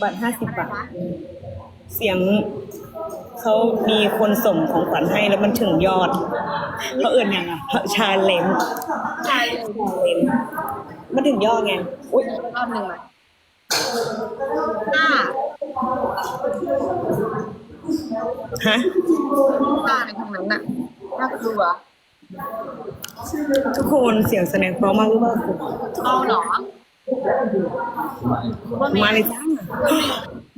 บัตรห้าสิบบาท เสียงเขามีคนส่งของขวัญให้แล้วมันถึงยอดเขาเอื่นยังอะชาเลนใช่เลนมันถึงยอดไง อุ้ยรอบหนึ่งอะห้าฮะห้าในตรงนั้นน่ะน่ากลัว ทุกคนเสียงแสดงเพราะมากหรือเปล่าเอาเหรอว่าไม่มาเลยจ้า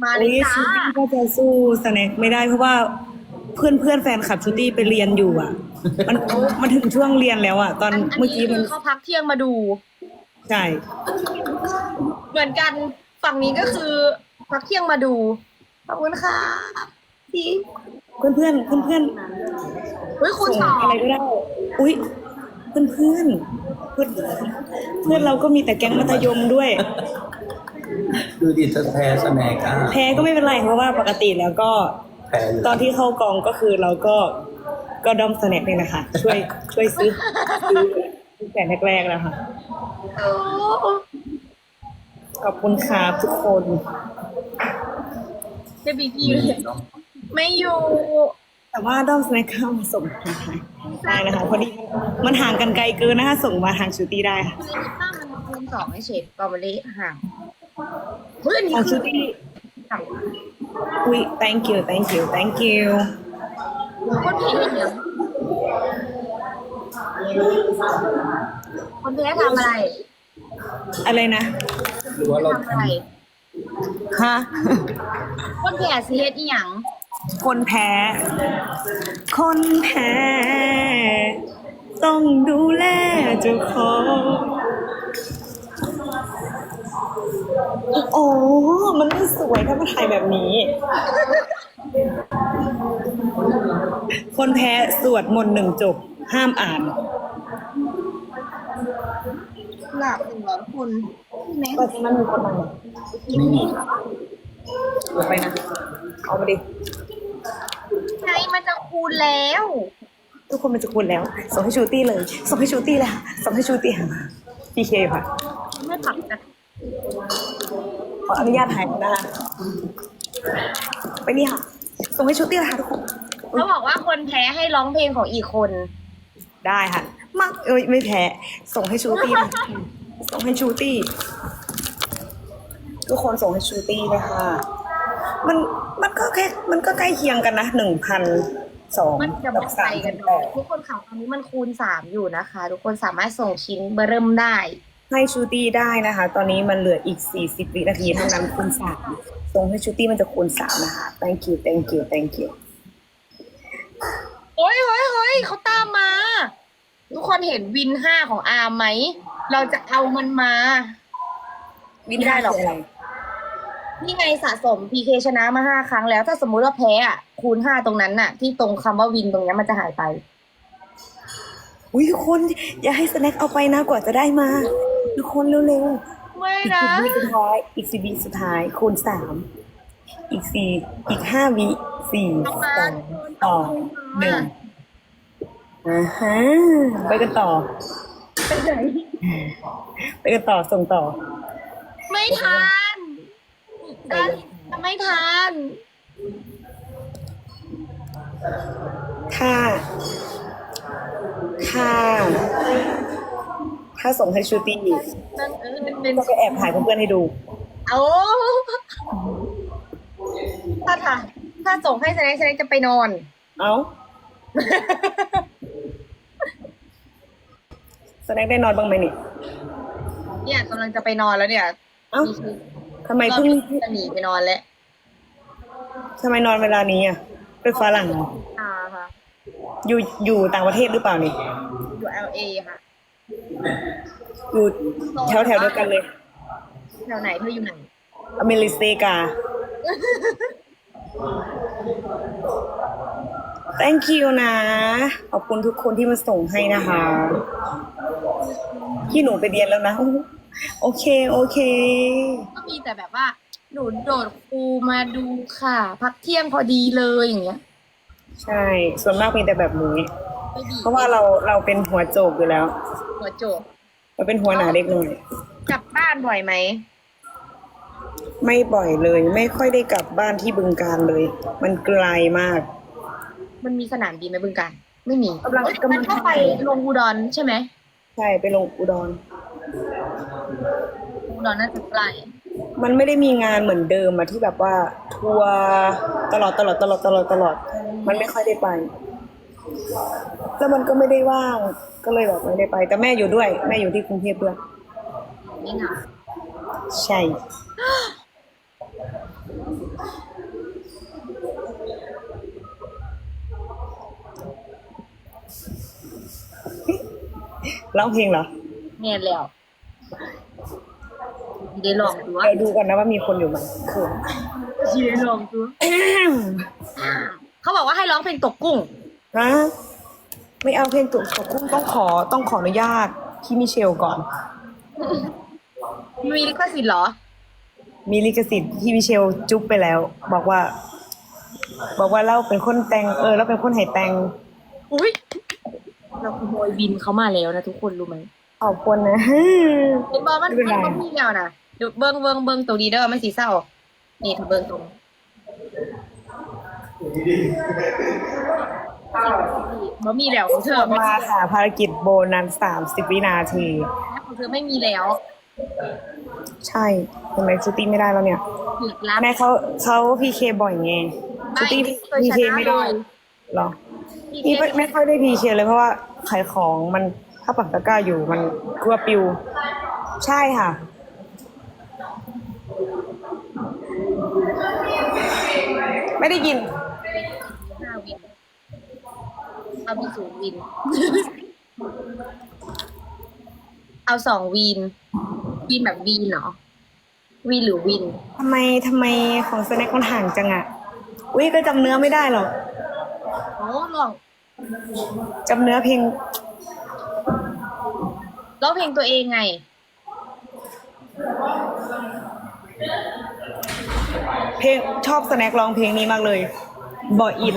มาเลยอุ้ยจ้าชูตี้ก็จะสู้สแน็คไม่ได้เพราะว่าเพื่อนเพื่อนๆแฟนคลับชูตี้ไปเรียนอยู่อะ มันมันถึงช่วงเรียนแล้วอะ ตอนอันเมื่อกี้มันคืเขาพักเที่ยงมาดู ใช่เหมือนกันฝั่งนี้ก็คือพักเที่ยงมาดู ขอบคุณค่ะพี่เพื่อนเพื่อนเพื่อนเพื่อนอุ้ยๆคุณส่งสองอะไรก็ได้ อุ้ย เพื่อนเพื่อนเพื่อนเพื่อนเราก็มีแต่แก๊งมัธยมด้วย ดูดิเธอแพ้สแนกอะแพ้ก็ไม่เป็นไรเพราะว่าปกติแล้วก็ แพ้อยู่ตอนที่เข้ากองก็คือเราก็ก็ดอมสแน็คเลยนะคะ ช่วยช่วยซื้อซื้อตั้งแต่แรกๆแล้วค่ะ โอ้ขอบคุณครับทุกคนเจบีพีเลย ไม่อยู่ แต่ว่าด้อมสแน็คเข้ามาส่งทางไทยได้นะคะพอดีมันห่างกันไกลเกินนะคะส่งมาทางชูตี้ได้ค่ะถ้ามันคูณสองให้เฉดกอมเบอรี่ห่างเฮ้ยอันนี้ทางคืชูอตี้ห่างอุ้ย thank you thank you thank you คนเพจเห็นยังคนเพจทำอะไร อะไรนะหรือว่าเราทำอะไร ฮะ คนเพจซีเฮ็ดอีหยัง คนแพ้ คนแพ้ ต้องดูแลเจ้าของ โอ้ มันไม่สวยถ้ามาถ่ายแบบนี้ คนแพ้สวดมนต์หนึ่งจบ ห้ามอ่าน หลับหนึ่งร้อยคนใช่ไหมก็ที่มันมีคนมาไม่มีเปิดไปนะ เอามาดิใช่ มันจะคูณแล้ว ทุกคนมันจะคุณแล้ว ส่งให้ชูตี้เลย ส่งให้ชูตี้เลยค่ะส่งให้ชูตี้ค่ะพีเคค่ะ ไม่ผักกันขออนุญาตถ่ายนะคะ ไปนี่ค่ะ ส่งให้ชูตี้เลยค่ะทุกคน เขาบอกว่าคนแพ้ให้ร้องเพลงของอีกคน ได้ค่ะ มักเอ้ยไม่แพ้ ส่งให้ชูตี้นะส่งให้ชูตี้ ทุกคนส่งให้ชูตี้นะคะ มันมันก็แค่มันก็ใกล้เคียงกันนะหนึ่งพันสองมันจะบอกไปกันแปดทุกคนข่าวตอนนี้มันคูณสามอยู่นะคะ ทุกคนสามารถส่งชิ้นเบอร์เริ่มได้ ให้ชูตี้ได้นะคะ ตอนนี้มันเหลืออีก40วินาทีเท่านั้นคูณสามส่งให้ชูตี้มันจะคูณสามนะคะ thank you thank you thank you โอ้ยเฮ้ยเฮ้ยเขาตามมา ทุกคนเห็นวินห้าของอาร์มไหม เราจะเอามันมา วินได้หรอกอะไร นี่ไงสะสม PK ชนะมาห้าครั้งแล้ว ถ้าสมมุติว่าแพ้อะคูณห้าตรงนั้นน่ะ ที่ตรงคำว่าวินตรงเนี้ยมันจะหายไป อุ้ยทุกคนอย่าให้สแน็คเอาไปนะกว่าจะได้มา ทุกคนเร็วไม่ๆอีกนะสิบวิสุดท้ายอีกสิบวิสุดท้ายคูณสามอีกสี่อีกห้าวิสี่เอามาสองต่อหนึ่งอ่าฮะไปกันต่อ ไปไหนไปกันต่อส่งต่อ ไม่ทัน ได้ไม่ทันถ้าถ้าถ้าส่งให้ชูตี้นั่นเออเป็นก็ไปแอบถ่ายเพื่อนๆให้ดู เอาถ้าถ่ายถ้าส่งให้แสดงแสดงจะไปนอน เอ้าแสดงได้นอนบ้างไหมนี่เนี่ยกำลังจะไปนอนแล้วเนี่ย เอ้าำไมเพิ่งจะหนีไปนอนแล้วทำไมนอนเวลานี้อะเป็นฝรั่งเหรออ่าค่ะ อยู่อยู่ต่างประเทศหรือเปล่านี่ อยู่ LA ค่ะ อยู่แถวแถวๆเดียวกันเลย แถวไหนเธออยู่ไหน อเมริกา thank you นะ ขอบคุณทุกคนที่มาส่งให้นะคะพี่หนูไปเรียนแล้วนะ โอเค โอเค ก็มีแต่แบบว่าหนูโดดครูมาดูค่ะ พักเที่ยงพอดีเลยอย่างเงี้ยใช่ ส่วนมากมีแต่แบบนี้ไม่ดีเพราะว่าเราเราเป็นหัวโจกอยู่แล้ว หัวโจกเราเป็นหัวหน้าเด็กหน่อยกลับบ้านบ่อยไหมไม่บ่อยเลย ไม่ค่อยได้กลับบ้านที่บึงการเลย มันไกลมาก มันมีสนามบินไหมบึงการไม่มีกำลังเอ้ยกำลัง มันก็ไปลงอุดรใช่ไหมใช่ไปลงอุดร อุดรน่าจะใกล้มันไม่ได้มีงานเหมือนเดิมอะที่แบบว่า ทัวร์ตลอดตลอดตลอดตลอดตลอด มันไม่ค่อยได้ไป แล้วมันก็ไม่ได้ว่าง ก็เลยแบบไม่ได้ไป แต่แม่อยู่ด้วย แม่อยู่ที่กรุงเทพด้วยนี่เหงาใช่ ร้องเพลงเหรอแน่แล้ว ได้ลองตัวเดี๋ยวดูกันนะว่ามีคนอยู่ไหมคือได้ลองตัวเขาบอกว่าให้ร้องเพลงตกกุ้งฮะไม่เอาเพลงตุกของกุ้งต้องขอต้องขออนุญาตพี่มิเชลก่อน มีลิขสิทธิ์เหรอ มีลิขสิทธิ์พี่มิเชลจุ๊บไปแล้ว บอกว่า บอกว่าเราเป็นคนแต่งเออเราเป็นคนให้แต่งอุ้ยเราขโมยบินเขามาแล้วนะทุกคนรู้ไหม ขอบคุณนะเห็นบอมันไม่เป็นไรมันมีแล้วนะเดี๋ยวเบิ้งเบิ้งเบิ้งตัวดีเด้อมันสีเศร้า นี่ถ้าเบิ้งตรงบ่มีแล้วของเธอมาค่ะ ภารกิจโบนัสสามสิบวินาทีของเธอไม่มีแล้ว ใช่ทำไมซูตี้ไม่ได้แล้วเนี่ยถึกรับแม่เขาเขาพีเคบ่อยไงซูตี้ไม่เคยพีชเคนะไม่เลได้ยหรอนี่ไม่ไม่ค่อยได้พีเคเลยเพราะว่าขายของมัน ถ้าปักตะกร้าอยู่มันกลัวปิว ใช่ค่ะ ไม่ได้ยินห้าวินเอามีศูนย์วิน เอาสองวิน วินแบบวินเหรอวินหรือวินทำไมทำไมของสแน็คมันห่างจังอะอุ้ยก็จำเนื้อไม่ได้หรอกโอ้ลองจำเนื้อเพลง ร้องเพลงตัวเองไง เพลงชอบสแน็คร้องเพลงนี้มากเลยบออิน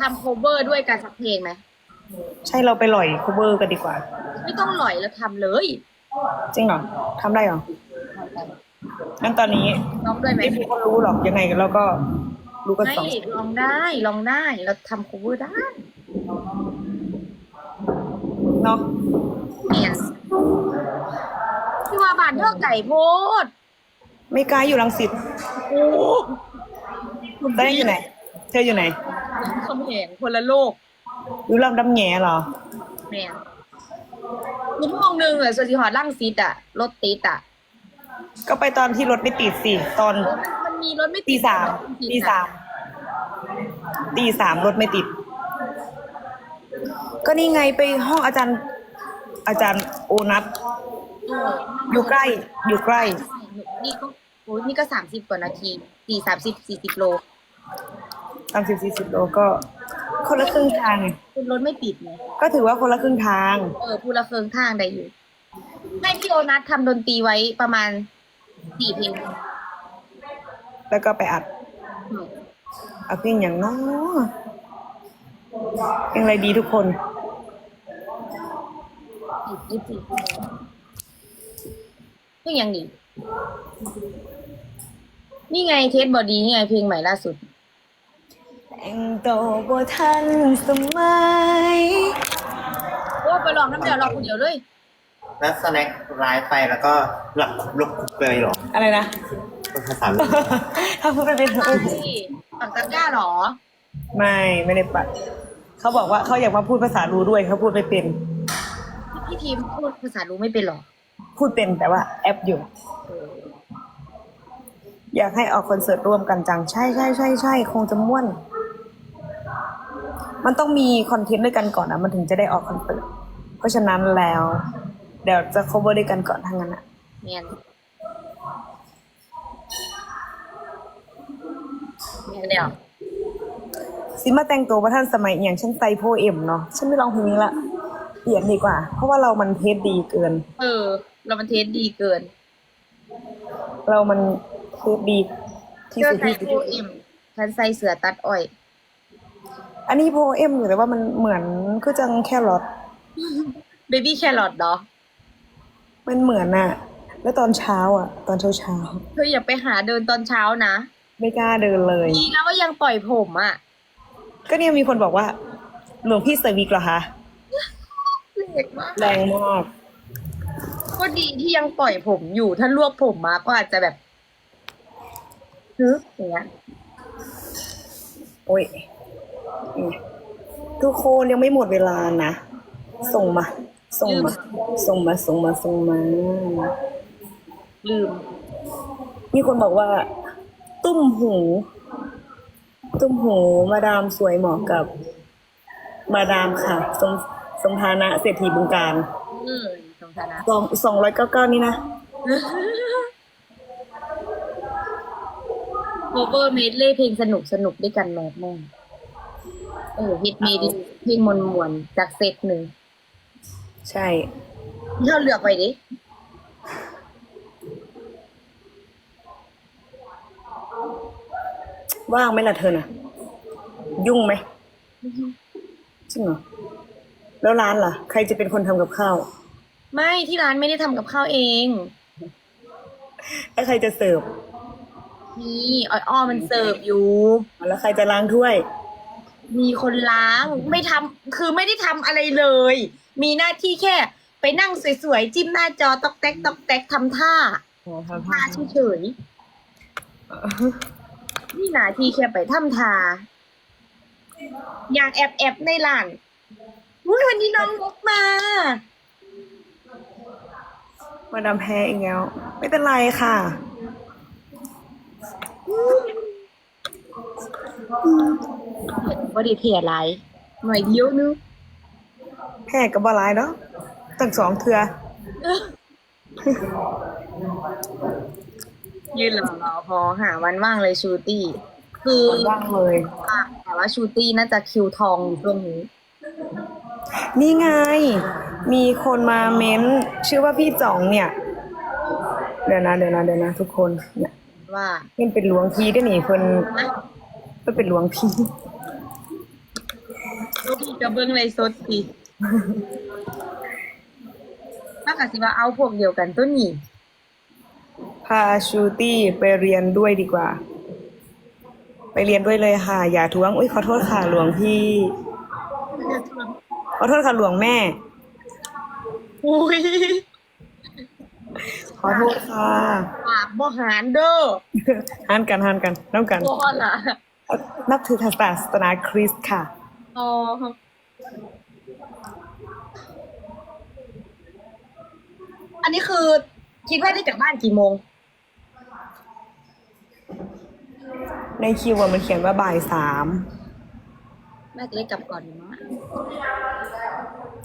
ทำโคเวอร์ด้วยการสักเพลงไหม ใช่เราไปหล่อยคูเบอร์กันดีกว่า ไม่ต้องหล่อยแล้วทำเลย จริงเหรอทำได้เหรองั้นตอนนี้ร้องด้วยไหมไม่มีคนรู้หรอกยังไงเราก็รู้กันไม่สอง ลองได้ลองได้ เราทำโคเวอร์ได้ เนาะเนี่ยที่ว่าบานเท่าไก่โพดไม่กล้าอยู่รังสิตโอ้ตอนนี้อยู่ไหน เธออยู่ไหนคำแหงคนละโลกอยู่ลำดำแหงเหรอแม่ชั่วโมงหนึ่งเลยส่วนที่หอดล่างซีดอะรถติดอะก็ไปตอนที่รถไม่ติดสิตอนมันมีรถไม่ตีติดสามตีสามตีสามรถไม่ติด ก็นี่ไงไปห้องอาจารย์ อาจารย์โอนัทเอออยู่ใกล้ อยู่ใกล้ นี่ก็โอ้ยนี่ก็สามสิบกว่านาทีสี่สามสิบสี่สิบโลตามสิบสี่สิบโลก็ คนละครึ่งทางไงคุณรถไม่ติดไงก็ถือว่าคนละครึ่งทาง เออพูละเคืองทางได้อยู่ให้พี่โอนัททำดนตรีไว้ประมาณสี่เพลงแล้วก็ไปอัดอืมเอาเพลงอย่างน้อเพลงอะไรดีทุกคน อีกยี่สิบเพลงยังดี นี่ไงเทสบอดีนี่ไงเพลงใหม่ล่าสุด แต่งตัวบ่ทันสมัยโอ้ไปลองน้ำเดียวลองคนเดียวเลย แล้วสแน็คไลฟ์ไปแล้วก็หลับลุกเลยเหรออะไรนะ เป็นภาษาเลยถ้าพูดไปเป็นใช่ปักตะกร้าเหรอ ไม่ไม่ได้ปัด เขาบอกว่าเขาอยากมาพูดภาษารู้ด้วยเขาพูดไม่เป็น พี่ทีมพูดภาษารู้ไม่เป็นหรอพูดเป็นแต่ว่าแอปอยู่ อยากให้ออกคอนเสิร์ตร่วมกันจัง ใช่ใช่ใช่ใช่คงจะม่วน มันต้องมีคอนเทนต์ด้วยกันก่อนนะมันถึงจะได้ออกคอนเสิร์ตเพราะฉะนั้นแล้ว เดี๋ยวจะ cover ด้วยกันก่อนทั้งนั้นอะเนียนเนียนเดียวซิมาแต่งตัวว่าท่านสมัยอย่างเช่นไซโพเอ็มเนาะฉันไม่ลองเพลงนี้ละ เปลี่ยนดีกว่า เพราะว่าเรามันเทสดีเกิน เออ เรามันเทสดีเกิน เรามันเทสดีที่เสื้อสุดใส่ที่โคเอ็มฉันใส่เสือตัดอ้อย อันนี้โพเอ็มอยู่แต่ว่ามันเหมือนคือจังแครอทเบบี้แครอทเหรอมันเหมือนอะแล้วตอนเช้าอะตอนเช้าเช้าเธออย่าไปหาเดินตอนเช้านะๆไม่กล้าเดินเลย ดีนะว่ายังปล่อยผมอะก็เนี่ยมีคนบอกว่า หลวงพี่เซอร์วิกเหรอคะ เล็กมากแรงมากก็ดีที่ยังปล่อยผมอยู่ ถ้ารวบผมมาก็อาจจะแบบฮึอย่างเงี้ยโอ้ยนี่ทุกคนยังไม่หมดเวลานะ ส่งมา ส่งมา ส่งมา ส่งมา ส่งมา ลืม มีคนบอกว่า ตุ้มหู ตุ้มหู มาดามสวยเหมาะกับ มาดามค่ะสม สมฐานะเศรษฐีบึงการอืมสงสารนะสองสองร้อยเก้าเก้านี่นะโคเวอร์เมดเล่เพลงสนุกสนุกด้วยกันแมทแม่งเออฮิตเมดีเพลงมวนมวนๆจากเซตหนึ่งใช่ที่เราเลือกไปดิว่างไหมล่ะเธอน่ะ ยุ่งไหมจริงเหรอ แล้วร้านล่ะ ใครจะเป็นคนทำกับข้าว ไม่ที่ร้านไม่ได้ทำกับข้าวเองแล้วใครจะเสิร์ฟนี่อ้อยอ้อมันเสิร์ฟอยู่ แล้วใครจะล้างถ้วย มีคนล้างไม่ทำคือไม่ได้ทำอะไรเลย มีหน้าที่แค่ ไปนั่งสวยๆ จิ้มหน้าจอตอกแตกตอกแตกทำท่าท่าเฉยๆนี่หน้าที่แค่ไปทำท่าอยากแอบแอบๆในร้าน อุ๊ยวันนี้น้องมุกมา มาดามแพ้อีกแล้ว ไม่เป็นไรค่ะว่าดีเพอะไรหน่อยเดียวนึงแพ้กับบอลายเนาะตั้งสองเทือยืนรอรอพอหาวันว่างเลยชูตี้ คือ ว่างเลยแต่ว่าชูตี้น่าจะคิวทองอยู่ช่วงนี้ นี่ไง มีคนมาเม้นชื่อว่าพี่จ่องเนี่ย เดี๋ยวนะเดี๋ยวนะเดี๋ยวนะทุกคนเนี่ยว่าเพิ่นเป็นหลวงพี่ได้หนิเพิ่นเพิ่นเป็นหลวงพี่ลูกพี่จะเบิ้งเลยสดสิถ้ากับสิว่าเอาพวกเดียวกันตัวนี้พาชูตี้ไปเรียนด้วยดีกว่า ไปเรียนด้วยเลยค่ะ อย่าทวง อุ้ยขอโทษค่ะหลวงพี่ ขอโทษค่ะหลวงแม่ อุ้ยขอโทษค่ะปากบ่หารเด้อหันกันหันกันน้ำกัน บ่ล่ะนับถือศาสนาคริสต์ค่ะ อ๋ออันนี้คือคิดว่าได้จากบ้านกี่โมง ในคิวอะมันเขียนว่าบ่ายสาม แม่จะได้กลับก่อนมั้ง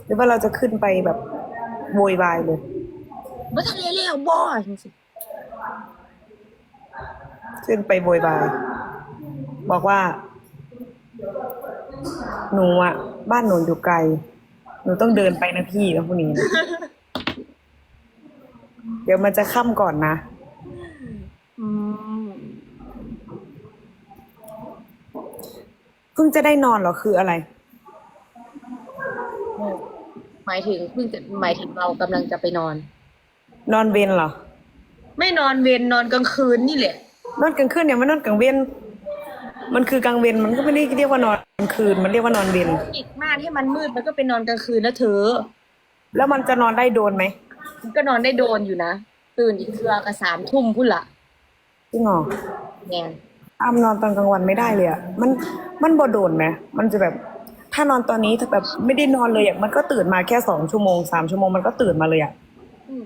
หรือว่าเราจะขึ้นไปแบบโวยวายเลยว่าทะเลแล้วบ่จริงขึ้นไปโวยวาย บอกว่า หนูอะบ้านหนูอยู่ไกล หนูต้องเดินไปนะพี่แล้วพวกนี้นะเดี๋ยวมันจะค่ำก่อนนะๆอืมเพิ่งจะได้นอนเหรอคืออะไร หมายถึงเพิ่งจะหมายถึงเรากำลังจะไปนอน นอนเวนเหรอ ไม่นอนเวรนอนกลางคืนนี่แหละ นอนกลางคืนเนี่ยมันนอนกลางเวนมันคือกลางเวนมันก็ไม่ได้เรียกว่านอนกลางคืน มันเรียกว่านอนเวนปิดม่านให้มันมืดมันก็ไปนอนกลางคืนแล้วเธอ แล้วมันจะนอนได้โดนไหมมันก็นอนได้โดนอยู่นะ ตื่นอีกเครือกระสามทุ่มพุ่นละจริงเหรอแงนอ้ามนอนตอนกลางวันไม่ได้เลยอะมันมันบ่โดนไหมมันจะแบบ ถ้านอนตอนนี้ถ้าแบบไม่ได้นอนเลยอะมันก็ตื่นมาแค่สองชั่วโมงสามชั่วโมงมันก็ตื่นมาเลยอะอืม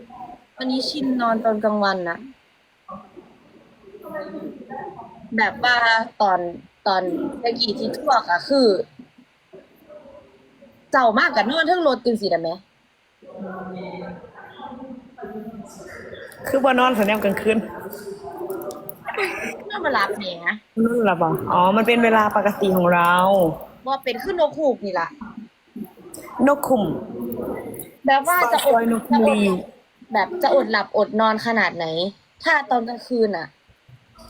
วันนี้ชินนอนตอนกลางวันนะแบบว่าตอนตอนตะกี้ที่ทั่วกอะคือ เจ้ามากกับนอนเทั้งรถจริงสินะแม่คือว่านอนสัญญามกลางคืนนอนมาหลับแหมนั่นหรอปะอ๋อ มันเป็นเวลาปกติของเรา ว่าเป็นขึ้นนกฮูกนี่ล่ะ นกขุม แบบว่าจะอซอดยนกจะอลีดแบบจะอดหลับอดนอนขนาดไหน ถ้าตอนกลางคืนอะ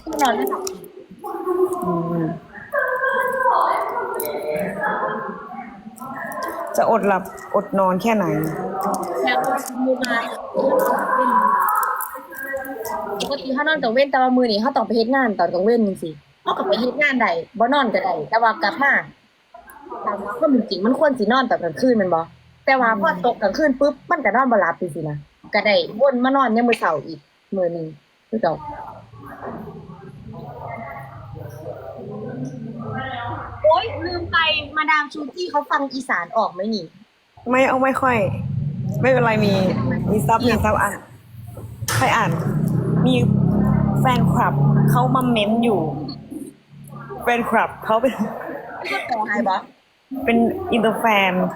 ก็นอนไม่หลับอืมจะอดหลับอดนอนแค่ไหนแล้วมือมาปกติเขานอนกับเว้นแต่ว่ามือนี่เขาต้องไปเฮ็ดงานตอนกลางเว้นจริงๆเขาก็ไปเฮ็ดงานได้บ่นอนก็ได้แต่ว่ากลับมา ตามความเป็นจริงมันควรสินอนตอนกลางคืนแมันบ่แต่ว่าพอตกกลางคืนปุ๊บมันก็นอนบ่หลับจริงๆนะก็ได้วนมานอนยามมื้อเช้าอีกมื้อหนึงคือเก่าโอ๊ยลืมไปมาดามชูจี้เขาฟังอีสานออกไหมนี่ ไม่เอาไม่ค่อย ไม่เป็นไรมีมีซับมีซับอ่านใครอ่าน มีแฟนคลับเขามาเม้นอยู่ แฟนคลับเขาเป็น ก็แปลให้บ่ เป็นอินเตอร์แฟนมา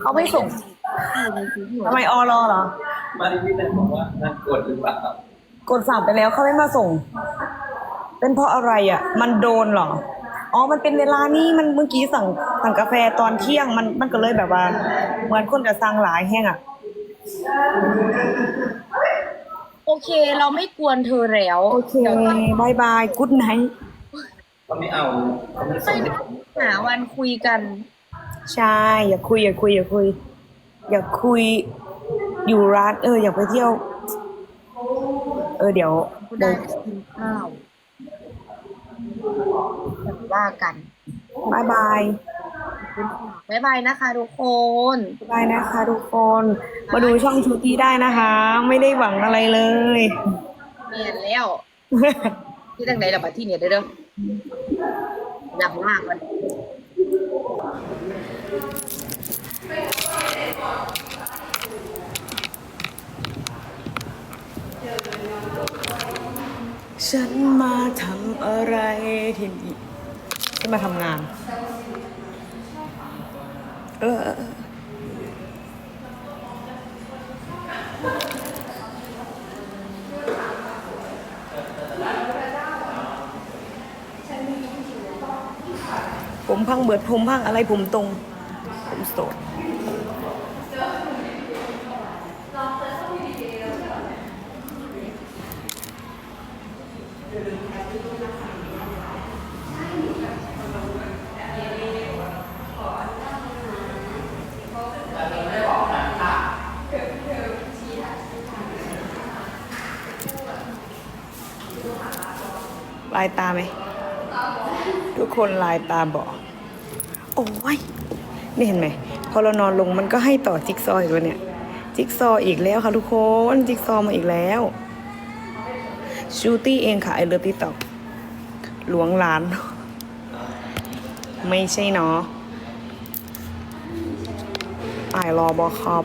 เขาไม่ส่งทำไมออรอเหรอมาที่พี่แตนบอกว่านั่งกดหรือเปล่ากดสั่งไปแล้วเขาไม่มาส่ง เป็นเพราะอะไรอะ มันโดนเหรอ อ๋อ มันเป็นเวลานี่มันเมื่อกี้สั่งสั่งกาแฟตอนเที่ยงมันมันก็เลยแบบว่า เหมือนคนจะสั่งหลายแห้งอะ โอเคเราไม่กวนเธอแล้ว โอเคดี๋ยวบายบายกุ๊ดไนท์ เขาไม่เอาเขาไม่ส่งให้ผมหาวันคุยกัน ใช่ อย่าคุย อย่าคุย อย่าคุย อย่าคุย อยู่ร้าน เออ อยากไปเที่ยว เออ เดี๋ยวกูเดี๋ได้ยวกินข้าวเดี๋ยวว่ากันบายบายบ๊ายบายนะคะทุกคนบายนะคะทุกคน มาดูช่องชูตี้ได้นะคะ ไม่ได้หวังอะไรเลยเมียนแล้วที่ตั้งไหนล่ะบัดที่เนี่ยเด้อเหนักมากมันฉันมาทำอะไรที่นี่ฉันมาทำงาน เออ เองเบิดผมพังอะไรผมตรง ผมโสดลายตาไหม ทุกคนลายตาบอก ยนี่เห็นไหม พอเรานอนลงมันก็ให้ต่อจิ๊กซออีกแล้วเนี่ย จิ๊กซออีกแล้วค่ะทุกคน จิ๊กซอมาอีกแล้ว ชูตี้เองค่ะไอเลิฟติ๊กต็อกหลวงหลาน ไม่ใช่เนาะไอรอบอคอบ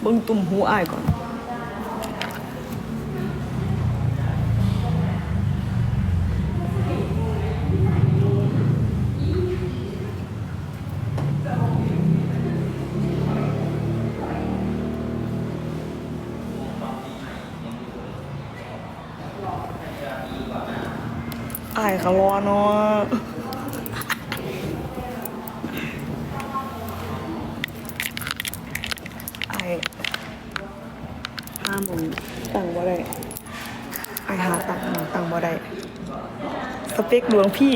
เบึงตุ่มหูอายก่อน อายเขารอเนาะอายห้าโมงตังบ่ได้อายหาตังหาตังบ่ได้สเปคหลวงพี่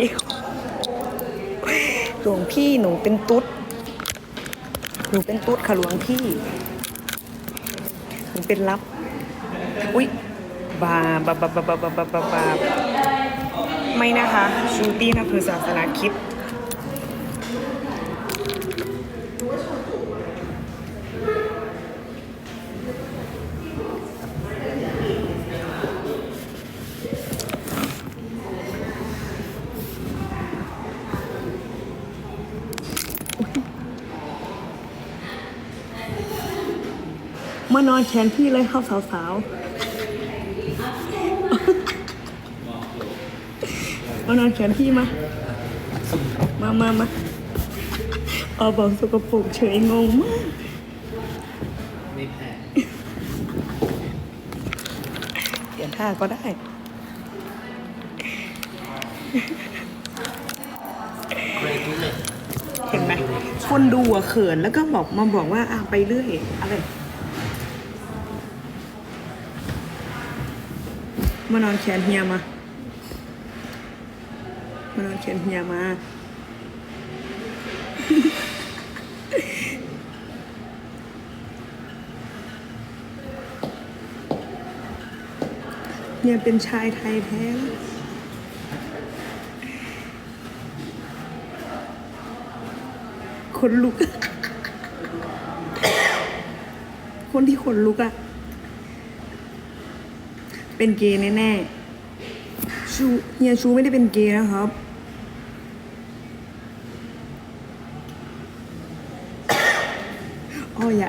หลวงพี่หนูเป็นตุ๊ดหนูเป็นตุ๊ดค่ะหลวงพี่หนูเป็นรับ อุ๊ยบาบาบาบาบาบาบาบาบา ไม่นะคะ ชูตี้นะคือศาสนาคิดมานอนแขนพี่เลยครับสาวๆานอนแขนพี่มา มามามาเอาบอกสกปรกเฉยงงมากไม่แพ้เปลี่ยนท่าก็ได้เกรดเลยเห็นไหมคนดูอะเขินแล้วก็บอกมาบอกว่าอะไปเรื่อยอะไรมานอนแขนเฮียมา มานอนเขียนเฮียมา เนี่ยเป็นชายไทยแท้แคนลุก คนที่ขนลุกอะเป็นเกย์แน่ๆ ชูเฮียชูไม่ได้เป็นเกย์นะครับ อ๋ออย่า